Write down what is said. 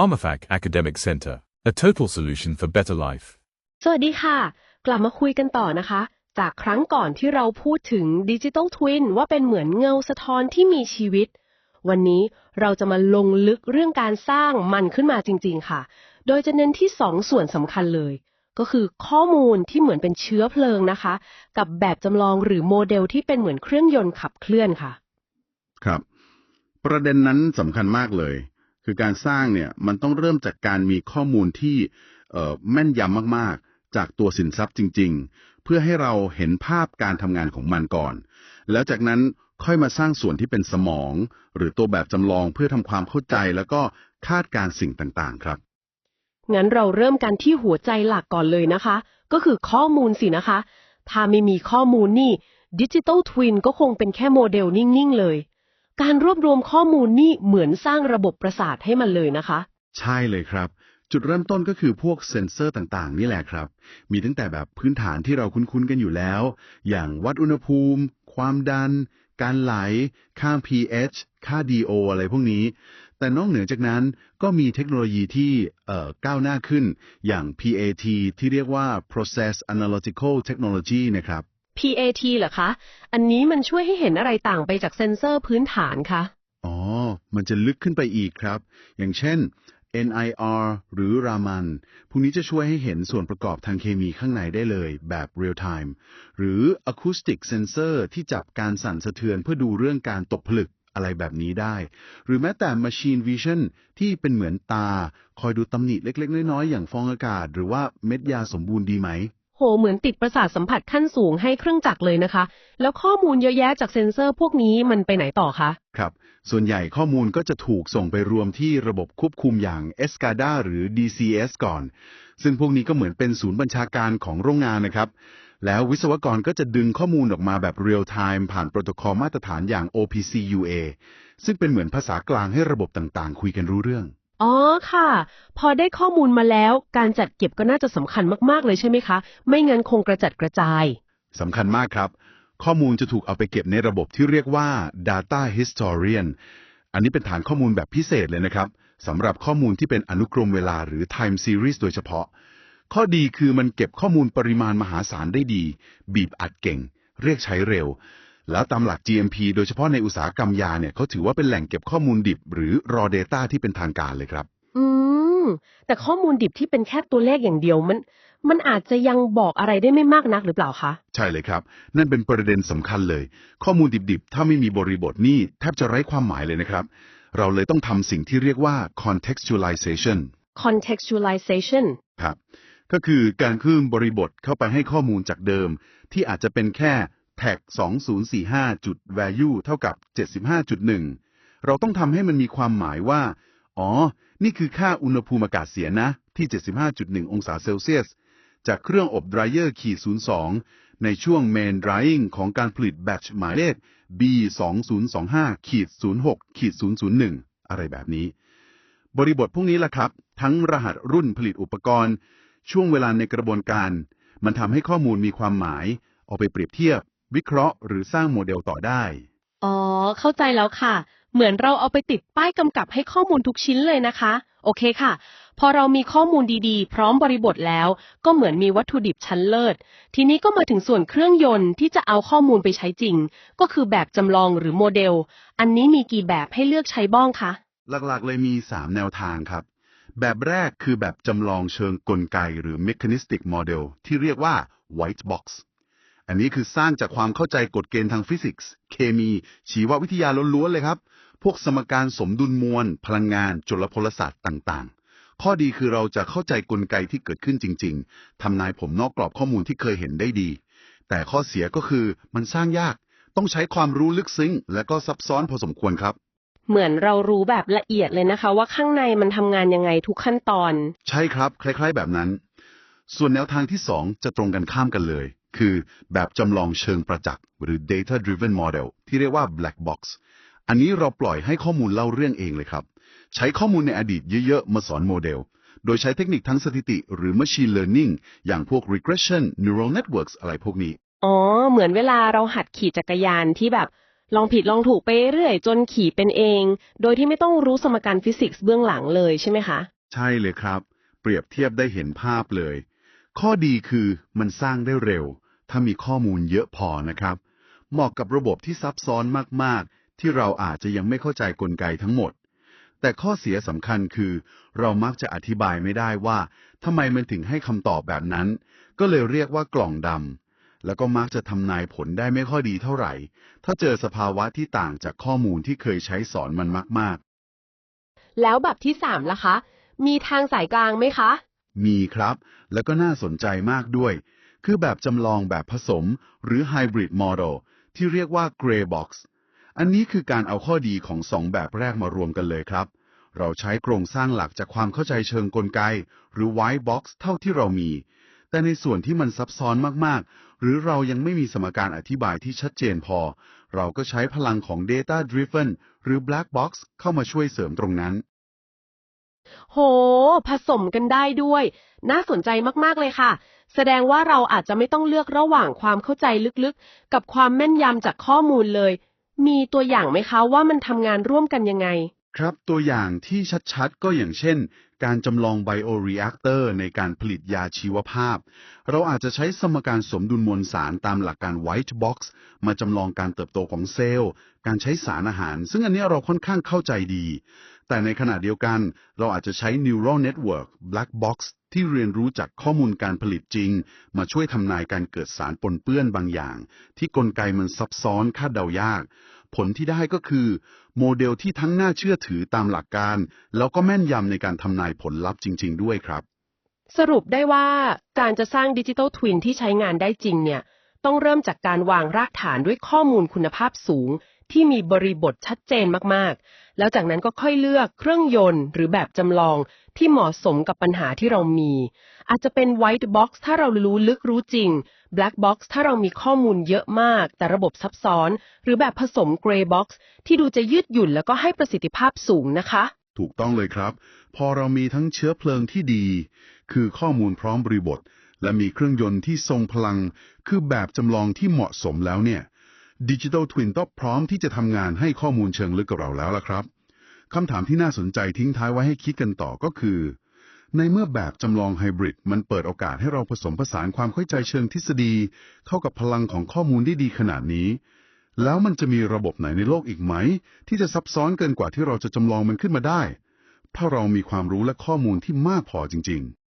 PharmaFac Academic Center, a total solution for better life. สวัสดีค่ะ กลับมาคุยกันต่อนะคะ จากครั้งก่อนที่เราพูดถึงดิจิ t a ลทวินว่าเป็นเหมือนเงาสะท้อนที่มีชีวิต วันนี้เราจะมาลงลึกเรื่องการสร้างมันขึ้นมาจริง ๆ ค่ะ โดยจะเน้นที่สองส่วนสำคัญเลย ก็คือข้อมูลที่เหมือนเป็นเชื้อเพลิงนะคะ กับแบบจำลองหรือโมเดลที่เป็นเหมือนเครื่องยนต์ขับเคลื่อนค่ะ ครับ ประเด็นนั้นสำคัญมากเลย คือการสร้างเนี่ยมันต้องเริ่มจากการมีข้อมูลที่แม่นยำมากๆ จากตัวสินทรัพย์จริง ๆ เพื่อให้เราเห็นภาพการทำงานของมันก่อน แล้วจากนั้นค่อยมาสร้างส่วนที่เป็นสมอง หรือตัวแบบจำลองเพื่อทำความเข้าใจแล้วก็คาดการณ์สิ่งต่างๆ ครับ งั้นเราเริ่มกันที่หัวใจหลักก่อนเลยนะคะ ก็คือข้อมูลสินะคะ ถ้าไม่มีข้อมูลนี่ดิจิ t a ลทวินก็คงเป็นแค่โมเดลนิ่ง ๆ เลย การรวบรวมข้อมูลนี่เหมือนสร้างระบบประสาทให้มันเลยนะคะ ใช่เลยครับ จุดเริ่มต้นก็คือพวกเซ็นเซอร์ต่างๆ นี่แหละครับ มีตั้งแต่แบบพื้นฐานที่เราคุ้นๆกันอยู่แล้ว อย่างวัดอุณหภูมิ ความดัน การไหล ค่า pH ค่า DO อะไรพวกนี้ แต่นอกเหนือจากนั้นก็มีเทคโนโลยีที่ก้าวหน้าขึ้น อย่าง PAT ที่เรียกว่า Process Analytical Technology นะครับ PAT เหรอคะ อันนี้มันช่วยให้เห็นอะไรต่างไปจากเซ็นเซอร์พื้นฐานคะ อ๋อ มันจะลึกขึ้นไปอีกครับ อย่างเช่น NIR หรือ Raman พวกนี้จะช่วยให้เห็นส่วนประกอบทางเคมีข้างในได้เลยแบบ real time หรือ Acoustic Sensor ที่จับการสั่นสะเทือนเพื่อดูเรื่องการตกผลึกอะไรแบบนี้ได้ หรือแม้แต่ Machine Vision ที่เป็นเหมือนตา คอยดูตำหนิเล็กๆ น้อยๆ อย่างฟองอากาศ หรือว่าเม็ดยาสมบูรณ์ดีไหม หเหมือนติดประสาทสัมผัสขั้นสูงให้เครื่องจักรเลยนะคะ แล้วข้อมูลเยอะแยะจากเซ็นเซอร์พวกนี้มันไปไหนต่อคะ ครับ ส่วนใหญ่ข้อมูลก็จะถูกส่งไปรวมที่ระบบควบคุมอย่าง ESCADA หรือ DCS ก่อน ซึ่งพวกนี้ก็เหมือนเป็นศูนย์บัญชาการของโรงงานนะครับ แล้ววิศวกรก็จะดึงข้อมูลออกมาแบบ real time ผ่านโปรโตคอลมาตรฐานอย่าง OPC UA ซึ่งเป็นเหมือนภาษากลางให้ระบบต่างๆ คุยกันรู้เรื่อง อ๋อค่ะ พอได้ข้อมูลมาแล้ว การจัดเก็บก็น่าจะสำคัญมากๆเลยใช่ไหมคะ ไม่งั้นคงกระจัดกระจาย สำคัญมากครับ ข้อมูลจะถูกเอาไปเก็บในระบบที่เรียกว่า data historian อันนี้เป็นฐานข้อมูลแบบพิเศษเลยนะครับสำหรับข้อมูลที่เป็นอนุกรมเวลาหรือ time series โดยเฉพาะ ข้อดีคือมันเก็บข้อมูลปริมาณมหาศาลได้ดี บีบอัดเก่ง เรียกใช้เร็ว แล้วตามหลัก GMP โดยเฉพาะในอุตสาหกรรมยาเนี่ยเขาถือว่าเป็นแหล่งเก็บข้อมูลดิบ หรือ raw data ที่เป็นทางการเลยครับ อืม แต่ข้อมูลดิบที่เป็นแค่ตัวเลขอย่างเดียวมัน มันอาจจะยังบอกอะไรได้ไม่มากนักหรือเปล่าคะ ใช่เลยครับ นั่นเป็นประเด็นสำคัญเลย ข้อมูลดิบๆ ถ้าไม่มีบริบทนี่แทบจะไร้ความหมายเลยนะครับ เราเลยต้องทำสิ่งที่เรียกว่า contextualization contextualization ครับ ก็คือการเพิ่มบริบทเข้าไปให้ข้อมูลจากเดิม ที่อาจจะเป็นแค่ แท็ก2045จุด value เท่ากับ 75.1 เราต้องทำให้มันมีความหมายว่า อ๋อ นี่คือค่าอุณหภูมิอากาศเสียนะ ที่ 75.1 องศาเซลเซียส จากเครื่องอบไดรเออร์ขีด02 ในช่วง main drying ของการผลิตแบตช์หมายเลข B 2025ขีด06ขีด001 อะไรแบบนี้ บริบทพวกนี้แหละครับ ทั้งรหัสรุ่นผลิตอุปกรณ์ ช่วงเวลาในกระบวนการ มันทำให้ข้อมูลมีความหมาย เอาไปเปรียบเทียบ วิเคราะห์หรือสร้างโมเดลต่อได้ อ๋อ เข้าใจแล้วค่ะ เหมือนเราเอาไปติดป้ายกำกับให้ข้อมูลทุกชิ้นเลยนะคะ โอเคค่ะ พอเรามีข้อมูลดีๆ พร้อมบริบทแล้ว ก็เหมือนมีวัตถุดิบชั้นเลิศ ทีนี้ก็มาถึงส่วนเครื่องยนต์ที่จะเอาข้อมูลไปใช้จริง ก็คือแบบจำลองหรือโมเดล อันนี้มีกี่แบบให้เลือกใช้บ้างคะ หลักๆ เลยมี 3 แนวทางครับ แบบแรกคือแบบจำลองเชิงกลไกหรือ mechanistic model ที่เรียกว่า white box อันนี้คือสร้างจากความเข้าใจกฎเกณฑ์ทางฟิสิกส์ เคมี ชีววิทยาล้วนๆเลยครับ พวกสมการสมดุลมวล พลังงาน จุลพลศาสตร์ต่างๆ ข้อดีคือเราจะเข้าใจกลไกที่เกิดขึ้นจริง ๆ ทำนายผมนอกกรอบข้อมูลที่เคยเห็นได้ดี แต่ข้อเสียก็คือมันสร้างยาก ต้องใช้ความรู้ลึกซึ้ง และก็ซับซ้อนพอสมควรครับเหมือนเรารู้แบบละเอียดเลยนะคะ ว่าข้างในมันทำงานยังไงทุกขั้นตอน ใช่ครับ คล้าย ๆ แบบนั้น ส่วนแนวทางที่ 2 จะตรงกันข้ามกันเลย คือแบบจำลองเชิงประจักษ์หรือ data driven model ที่เรียกว่า black box อันนี้เราปล่อยให้ข้อมูลเล่าเรื่องเองเลยครับ ใช้ข้อมูลในอดีตเยอะๆ มาสอนโมเดล โดยใช้เทคนิคทั้งสถิติ หรือ machine learning อย่างพวก regression neural networks อะไรพวกนี้ อ๋อ เหมือนเวลาเราหัดขี่จักรยานที่แบบลองผิดลองถูกไปเรื่อยจนขี่เป็นเอง โดยที่ไม่ต้องรู้สมการฟิสิกส์เบื้องหลังเลยใช่ไหมคะ ใช่เลยครับ เปรียบเทียบได้เห็นภาพเลย ข้อดีคือมันสร้างได้เร็ว ถ้ามีข้อมูลเยอะพอนะครับ เหมาะกับระบบที่ซับซ้อนมาก ๆ ที่เราอาจจะยังไม่เข้าใจกลไกทั้งหมด แต่ข้อเสียสำคัญคือ เรามักจะอธิบายไม่ได้ว่าทำไมมันถึงให้คำตอบแบบนั้น ก็เลยเรียกว่ากล่องดำแล้วก็มักจะทำนายผลได้ไม่ค่อยดีเท่าไหร่ ถ้าเจอสภาวะที่ต่างจากข้อมูลที่เคยใช้สอนมันมาก ๆ แล้วแบบที่สามล่ะคะ มีทางสายกลางไหมคะ มีครับ แล้วก็น่าสนใจมากด้วย คือแบบจำลองแบบผสม หรือ Hybrid Model ที่เรียกว่า Gray Box อันนี้คือการเอาข้อดีของสองแบบแรกมารวมกันเลยครับ เราใช้โครงสร้างหลักจากความเข้าใจเชิงกลไก หรือ White Box เท่าที่เรามี แต่ในส่วนที่มันซับซ้อนมาก ๆ หรือเรายังไม่มีสมการอธิบายที่ชัดเจนพอ เราก็ใช้พลังของ Data Driven หรือ Black Box เข้ามาช่วยเสริมตรงนั้น โห ผสมกันได้ด้วย น่าสนใจมากๆเลยค่ะ แสดงว่าเราอาจจะไม่ต้องเลือกระหว่างความเข้าใจลึกๆ กับความแม่นยำจากข้อมูลเลย มีตัวอย่างไหมคะว่ามันทำงานร่วมกันยังไง ครับตัวอย่างที่ชัดๆ ก็อย่างเช่น การจำลองไบโอเรีแอคเตอร์ในการผลิตยาชีวภาพ เราอาจจะใช้สมการสมดุลมวลสารตามหลักการ White Box มาจำลองการเติบโตของเซลล์ การใช้สารอาหาร ซึ่งอันนี้เราค่อนข้างเข้าใจดี แต่ในขณะเดียวกัน เราอาจจะใช้ Neural Network Black Box ที่เรียนรู้จากข้อมูลการผลิตจริง มาช่วยทำนายการเกิดสารปนเปื้อนบางอย่าง ที่กลไกมันซับซ้อนคาดเดายาก ผลที่ได้ก็คือ โมเดลที่ทั้งน่าเชื่อถือตามหลักการ แล้วก็แม่นยำในการทำนายผลลัพธ์จริง ๆ ด้วยครับ สรุปได้ว่าการจะสร้างดิจิ t a ลทวินที่ใช้งานได้จริงเนี่ยต้องเริ่มจากการวางรากฐานด้วยข้อมูลคุณภาพสูง ที่มีบริบทชัดเจนมากๆ แล้วจากนั้นก็ค่อยเลือกเครื่องยนต์หรือแบบจำลองที่เหมาะสมกับปัญหาที่เรามี อาจจะเป็น white box ถ้าเรารู้ลึกรู้จริง black box ถ้าเรามีข้อมูลเยอะมาก แต่ระบบซับซ้อน หรือแบบผสม gray box ที่ดูจะยืดหยุ่นแล้วก็ให้ประสิทธิภาพสูงนะคะ ถูกต้องเลยครับ พอเรามีทั้งเชื้อเพลิงที่ดี คือข้อมูลพร้อมบริบท และมีเครื่องยนต์ที่ทรงพลัง คือแบบจำลองที่เหมาะสมแล้วเนี่ย ดิจิ t a ลทวินต้องพร้อมที่จะทำงานให้ข้อมูลเชิงลึกกับเราแล้วล่ะครับคำถามที่น่าสนใจทิ้งท้ายไว้ให้คิดกันต่อก็คือ ในเมื่อแบบจำลองไฮบริดมันเปิดโอกาสให้เราผสมผสานความเข้าใจเชิงทฤษฎี เข้ากับพลังของข้อมูลได้ดีขนาดนี้ แล้วมันจะมีระบบไหนในโลกอีกไหม ที่จะซับซ้อนเกินกว่าที่เราจะจำลองมันขึ้นมาได้ ถ้าเรามีความรู้และข้อมูลที่มากพอจริง ๆ